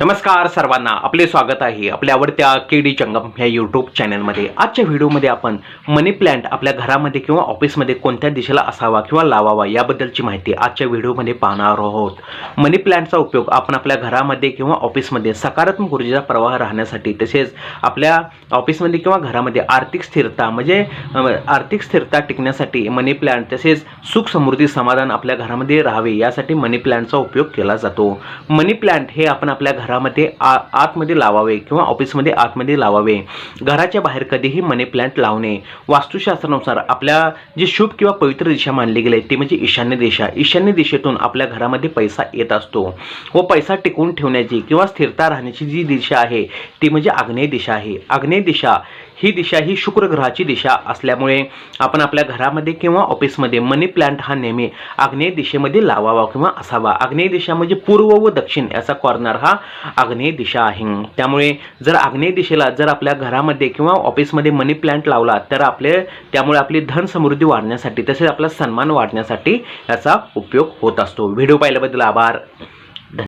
नमस्कार सर्वांना आपले स्वागत आहे आपल्या आवडत्या के डी चंगम ह्या यूट्यूब चॅनलमध्ये आजच्या व्हिडिओमध्ये आपण मनी प्लॅन्ट आपल्या घरामध्ये किंवा ऑफिसमध्ये कोणत्या दिशेला असावा किंवा लावावा याबद्दलची माहिती आजच्या व्हिडिओमध्ये पाहणार आहोत. मनी प्लॅन्टचा उपयोग आपण आपल्या घरामध्ये किंवा ऑफिसमध्ये सकारात्मक ऊर्जेचा प्रवाह राहण्यासाठी तसेच आपल्या ऑफिसमध्ये किंवा घरामध्ये आर्थिक स्थिरता म्हणजे आर्थिक स्थिरता टिकण्यासाठी मनी प्लॅन्ट तसेच सुख समृद्धी समाधान आपल्या घरामध्ये राहावे यासाठी मनी प्लॅन्टचा उपयोग केला जातो. मनी प्लॅन्ट हे आपण आपल्या घरामध्ये आ आतमध्ये लावावे किंवा ऑफिसमध्ये आतमध्ये लावावे. घराच्या बाहेर कधीही मनी प्लांट लावणे. वास्तुशास्त्रानुसार आपल्या जी शुभ किंवा पवित्र दिशा मानली गेली ती म्हणजे ईशान्य दिशा. ईशान्य दिशेतून आपल्या घरामध्ये पैसा येत असतो. व पैसा टिकवून ठेवण्याची किंवा स्थिरता राहण्याची जी दिशा आहे ती म्हणजे आग्नेय दिशा आहे. आग्नेय दिशा ही दिशा ही शुक्र ग्रहाची दिशा असल्यामुळे आपण आपल्या घरामध्ये किंवा ऑफिसमध्ये मनी प्लॅन्ट हा नेहमी आग्नेय दिशेमध्ये लावावा किंवा असावा. आग्नेय दिशा म्हणजे पूर्व व दक्षिण याचा कॉर्नर हा आग्नेय दिशा आहे. त्यामुळे जर आग्नेय दिशेला जर आपल्या घरामध्ये किंवा ऑफिसमध्ये मनी प्लांट लावला तर आपले त्यामुळे आपली धन समृद्धी वाढण्यासाठी तसेच आपला सन्मान वाढण्यासाठी याचा उपयोग होत असतो. व्हिडिओ पाहिल्याबद्दल आभार.